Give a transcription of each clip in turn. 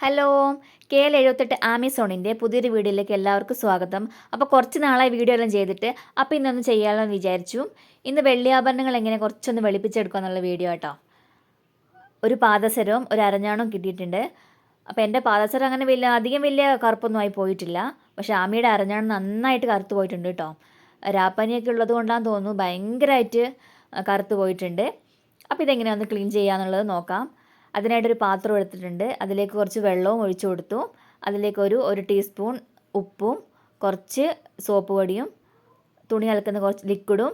Hello K L എഴുപത്തെട്ട് ആമസോണിന്റെ പുതിയൊരു വീഡിയോയിലേക്ക് എല്ലാവർക്കും സ്വാഗതം. അപ്പോൾ കുറച്ച് നാളായി വീഡിയോ എല്ലാം ചെയ്തിട്ട് അപ്പോൾ ഇന്നൊന്ന് ചെയ്യാമെന്ന് വിചാരിച്ചു. ഇന്ന് വെള്ളിയാഭരണങ്ങൾ എങ്ങനെ കുറച്ചൊന്ന് വെളുപ്പിച്ചെടുക്കുക എന്നുള്ള വീഡിയോ കേട്ടോ ഒരു പാദസരവും ഒരു അരഞ്ഞാണവും കിട്ടിയിട്ടുണ്ട്. അപ്പോൾ എന്റെ പാദസരം അങ്ങനെ വലിയ അധികം വലിയ കറുപ്പൊന്നും ആയി പോയിട്ടില്ല. പക്ഷേ ആമിയുടെ അരഞ്ഞാണം നന്നായിട്ട് കറുത്ത് പോയിട്ടുണ്ട് കേട്ടോ. രാപ്പനിയൊക്കെ ഉള്ളത് കൊണ്ടാന്ന് തോന്നുന്നു ഭയങ്കരമായിട്ട് കറുത്ത് പോയിട്ടുണ്ട്. അപ്പോൾ ഇതെങ്ങനെയാണ് ഒന്ന് ക്ലീൻ ചെയ്യാന്നുള്ളത് നോക്കാം. അതിനായിട്ടൊരു പാത്രം എടുത്തിട്ടുണ്ട്. അതിലേക്ക് കുറച്ച് വെള്ളവും ഒഴിച്ചു കൊടുത്തു. അതിലേക്ക് ഒരു ഒരു ടീസ്പൂൺ ഉപ്പും കുറച്ച് സോപ്പ് പൊടിയും തുണി അലക്കുന്ന കുറച്ച് ലിക്വിഡും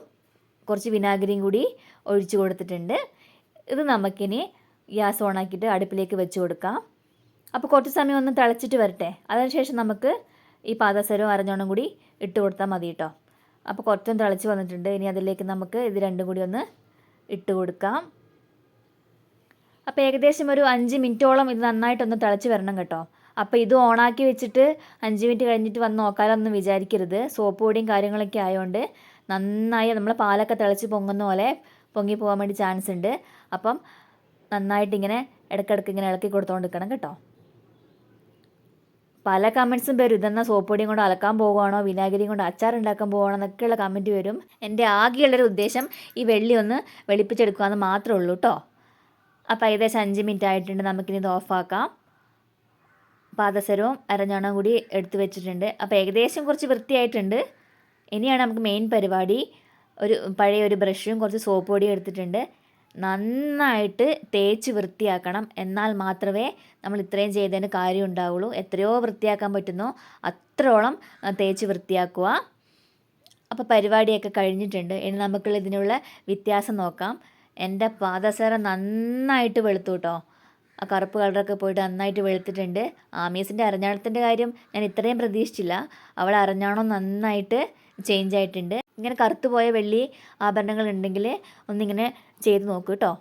കുറച്ച് വിനാഗിരിയും കൂടി ഒഴിച്ചു കൊടുത്തിട്ടുണ്ട്. ഇത് നമുക്കിനി ഗ്യാസ് ഓണാക്കിയിട്ട് അടുപ്പിലേക്ക് വെച്ച് കൊടുക്കാം. അപ്പോൾ കുറച്ച് സമയം ഒന്ന് തിളച്ചിട്ട് വരട്ടെ. അതിനുശേഷം നമുക്ക് ഈ പാദസരവും അരഞ്ഞോണം കൂടി ഇട്ട് കൊടുത്താൽ മതി കേട്ടോ അപ്പോൾ കുറച്ചൊന്ന് തിളച്ച് വന്നിട്ടുണ്ട്. ഇനി അതിലേക്ക് നമുക്ക് ഇത് രണ്ടും കൂടി ഒന്ന് ഇട്ട് കൊടുക്കാം. അപ്പോൾ ഏകദേശം ഒരു അഞ്ച് മിനിറ്റോളം ഇത് നന്നായിട്ടൊന്ന് തിളച്ച് വരണം കേട്ടോ. അപ്പോൾ ഇത് ഓണാക്കി വെച്ചിട്ട് അഞ്ച് മിനിറ്റ് കഴിഞ്ഞിട്ട് വന്ന് നോക്കാനൊന്നും വിചാരിക്കരുത്. സോപ്പ് പൊടിയും കാര്യങ്ങളൊക്കെ ആയതുകൊണ്ട് നന്നായി നമ്മൾ പാലൊക്കെ തിളച്ച് പൊങ്ങുന്ന പോലെ പൊങ്ങി പോകാൻ വേണ്ടി ചാൻസ് ഉണ്ട്. അപ്പം നന്നായിട്ട് ഇങ്ങനെ ഇടയ്ക്കിടയ്ക്ക് ഇങ്ങനെ ഇളക്കി കൊടുത്തുകൊണ്ടിരിക്കണം കേട്ടോ. പല കമൻസും വരും. ഇതെന്നാ സോപ്പ് പൊടിയും കൊണ്ട് അലക്കാൻ പോകുകയാണോ വിനാഗിരിയും കൊണ്ട് അച്ചാർ ഉണ്ടാക്കാൻ പോകുകയാണോ എന്നൊക്കെയുള്ള കമന്റ് വരും. എന്റെ ആകെയുള്ളൊരു ഉദ്ദേശം ഈ വെള്ളി ഒന്ന് വെളുപ്പിച്ചെടുക്കുക എന്ന് മാത്രമേ ഉള്ളൂ കേട്ടോ. അപ്പോൾ ഏകദേശം അഞ്ച് മിനിറ്റ് ആയിട്ടുണ്ട്. നമുക്കിനി ഇത് ഓഫാക്കാം പാദസരവും അരഞ്ഞാണം കൂടി എടുത്തു വെച്ചിട്ടുണ്ട്. അപ്പോൾ ഏകദേശം കുറച്ച് വൃത്തിയായിട്ടുണ്ട്. ഇനിയാണ് നമുക്ക് മെയിൻ പരിപാടി. ഒരു പഴയ ഒരു ബ്രഷും കുറച്ച് സോപ്പ് പൊടിയും എടുത്തിട്ടുണ്ട്. നന്നായിട്ട് തേച്ച് വൃത്തിയാക്കണം. എന്നാൽ മാത്രമേ നമ്മൾ ഇത്രയും ചെയ്തതിന് കാര്യം ഉണ്ടാവുള്ളൂ. എത്രയോ വൃത്തിയാക്കാൻ പറ്റുന്നോ. അത്രോളം തേച്ച് വൃത്തിയാക്കുക. അപ്പോൾ പരിപാടിയൊക്കെ കഴിഞ്ഞിട്ടുണ്ട്. ഇനി നമുക്കുള്ള ഇതിനുള്ള വ്യത്യാസം നോക്കാം. എന്റെ പാദസരം നന്നായിട്ട് വെളുത്തു കേട്ടോ. ആ കറുപ്പ് കളറൊക്കെ പോയിട്ട് നന്നായിട്ട് വെളുത്തിട്ടുണ്ട്. ആമീസിന്റെ അരഞ്ഞാണത്തിന്റെ കാര്യം ഞാൻ ഇത്രയും പ്രതീക്ഷിച്ചില്ല. അവൾ അരഞ്ഞാണം നന്നായിട്ട് ചേഞ്ച് ആയിട്ടുണ്ട്. ഇങ്ങനെ കറുത്ത് പോയ വെള്ളി ആഭരണങ്ങൾ ഉണ്ടെങ്കിൽ ഒന്നിങ്ങനെ ചെയ്ത് നോക്കൂ കേട്ടോ.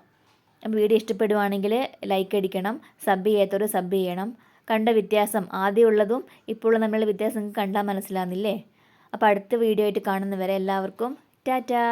വീഡിയോ ഇഷ്ടപ്പെടുവാണെങ്കിൽ ലൈക്ക് അടിക്കണം സബ് ചെയ്യാത്തവർ സബ് ചെയ്യണം. കണ്ട വ്യത്യാസം ആദ്യമുള്ളതും ഇപ്പോൾ തമ്മിലുള്ള വ്യത്യാസം കണ്ടാൽ മനസ്സിലാകുന്നില്ലേ അപ്പോൾ അടുത്ത വീഡിയോ ആയിട്ട് കാണുന്നവരെ എല്ലാവർക്കും ടാറ്റാ.